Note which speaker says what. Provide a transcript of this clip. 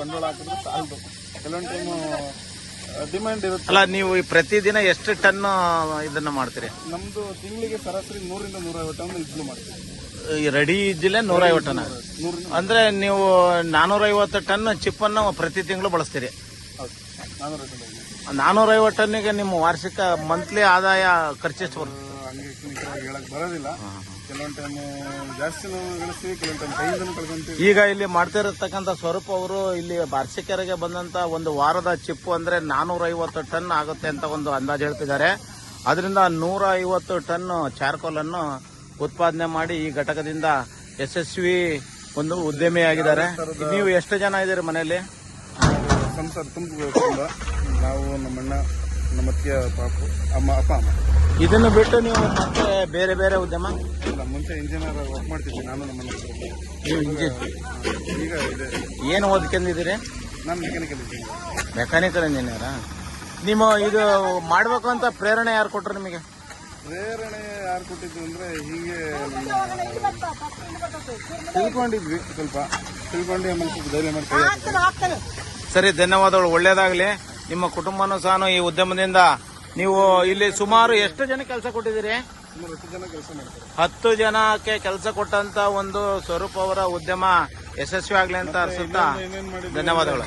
Speaker 1: ಬಂಡವಾಳ ಹಾಕಿದ್ರೆ ಸಾಲದು. ಕೆಲವೊಂದು ಟೈಮು ಡಿಮ್ಯಾಂಡ್ ಇರುತ್ತೆ.
Speaker 2: ಅಲ್ಲ ನೀವು ಈ ಪ್ರತಿದಿನ ಎಷ್ಟು ಟನ್ ಇದನ್ನ ಮಾಡ್ತೀರಿ?
Speaker 1: ನಮ್ದು ತಿಂಗಳಿಗೆ ಸರಾಸರಿ ನೂರಿಂದ ನೂರೈವತ್ತು ಟನ್ ಇದ್ಲು ಮಾಡ್ತೀವಿ.
Speaker 2: ಈ ರೆಡಿ ಇದ್ದಿಲ್ಲ ನೂರೈವತ್ತು ಟನ್?
Speaker 1: ನೂರಿಂದ
Speaker 2: ಅಂದ್ರೆ ನೀವು ನಾನೂರ ಐವತ್ತು ಟನ್ ಚಿಪ್ಪನ್ನು ಪ್ರತಿ ತಿಂಗಳು ಬಳಸ್ತೀರಿ?
Speaker 1: ಹೌದು. ನಾನ್ನೂರ ಟನ್.
Speaker 2: ನಾನೂರ ಐವತ್ತು ಟನ್ನಿಗೆ ನಿಮ್ಮ ವಾರ್ಷಿಕ ಮಂತ್ಲಿ ಆದಾಯ ಖರ್ಚೆಷ್ಟು ಬರುತ್ತೆ?
Speaker 1: ಹಂಗೆ ನಿಖರವಾಗಿ ಹೇಳಕ್ ಬರೋದಿಲ್ಲ. ಕೆಲವೊಂದು ಟೈಮು ಜಾಸ್ತಿ ನಾವು ಗಳಿಸ್ತೀವಿ ಕೆಲವೊಂದು ಟೈಮ್ ಕೈಯಿಂದನೂ ಕಳ್ಕೊಂತೀವಿ.
Speaker 2: ಈಗ ಇಲ್ಲಿ ಮಾಡ್ತಾ ಇರತಕ್ಕಂಥ ಸ್ವರೂಪ್ ಅವರು ಇಲ್ಲಿ ಬಾರ್ಸಿಕೆರೆಗೆ ಬಂದಂತ ಒಂದು ವಾರದ ಚಿಪ್ಪು ಅಂದ್ರೆ ನಾನೂರ ಐವತ್ತು ಟನ್ ಆಗುತ್ತೆ ಅಂತ ಒಂದು ಅಂದಾಜು ಹೇಳ್ತಿದ್ದಾರೆ. ಅದರಿಂದ ನೂರ ಐವತ್ತು ಟನ್ ಚಾರ್ಕೋಲ್ ಅನ್ನು ಉತ್ಪಾದನೆ ಮಾಡಿ ಈ ಘಟಕದಿಂದ ಯಶಸ್ವಿ ಒಂದು ಉದ್ಯಮಿಯಾಗಿದ್ದಾರೆ. ನೀವು ಎಷ್ಟು ಜನ ಇದ್ದೀರಿ ಮನೆಯಲ್ಲಿ?
Speaker 1: ಸಂಸಾರ ತುಂಬ. ನಾವು ನಮ್ಮಣ್ಣ ನಮ್ಮ ಅತ್ತೆ ಪಾಪು ಅಮ್ಮ ಅಪ್ಪ ಅಮ್ಮ.
Speaker 2: ಇದನ್ನು ಬಿಟ್ಟು ನೀವು ಮತ್ತೆ ಬೇರೆ ಬೇರೆ ಉದ್ಯಮ?
Speaker 1: ಇಲ್ಲ ಮುಂಚೆ ಇಂಜಿನಿಯರ್ ವರ್ಕ್ ಮಾಡ್ತಿದ್ವಿ ನಾನು ನಮ್ಮ ಮನೆ
Speaker 2: ನೀವು ಇಂಜಿನ್
Speaker 1: ಈಗ ಇದೆ.
Speaker 2: ಏನು ಓದ್ಕೊಂಡಿದ್ದೀರಿ?
Speaker 1: ನಾನು ಮೆಕ್ಯಾನಿಕಲ್ ಇಂಜಿನಿಯರ್
Speaker 2: ಮೆಕ್ಯಾನಿಕಲ್ ಇಂಜಿನಿಯರ ನಿಮ್ಮ ಇದು ಮಾಡ್ಬೇಕು ಅಂತ ಪ್ರೇರಣೆ ಯಾರು ಕೊಟ್ರು ನಿಮಗೆ?
Speaker 1: ಪ್ರೇರಣೆ ಯಾರು ಕೊಟ್ಟಿದ್ದು ಅಂದ್ರೆ ಹೀಗೆ ತಿಳ್ಕೊಂಡಿದ್ವಿ ಸ್ವಲ್ಪ ತಿಳ್ಕೊಂಡು ಆಮೇಲೆ ಸ್ವಲ್ಪ ಧೈರ್ಯ ಮಾಡ್ತೀವಿ
Speaker 2: ಸರಿ ಧನ್ಯವಾದಗಳು. ಒಳ್ಳೇದಾಗ್ಲಿ. ನಿಮ್ಮ ಕುಟುಂಬನೂ ಸಹ ಈ ಉದ್ಯಮದಿಂದ ನೀವು ಇಲ್ಲಿ ಸುಮಾರು ಎಷ್ಟು ಜನ ಕೆಲಸ ಕೊಟ್ಟಿದ್ದೀರಿ?
Speaker 1: ಸುಮಾರು ಹತ್ತು ಜನ ಕೆಲಸ ಮಾಡ್ತಾರೆ.
Speaker 2: ಹತ್ತು ಜನಕ್ಕೆ ಕೆಲಸ ಕೊಟ್ಟಂತ ಒಂದು ಸ್ವರೂಪ್ ಅವರ ಉದ್ಯಮ ಯಶಸ್ವಿ ಆಗ್ಲಿ ಅಂತ ಅನ್ಸುತ್ತಾ ಧನ್ಯವಾದಗಳು.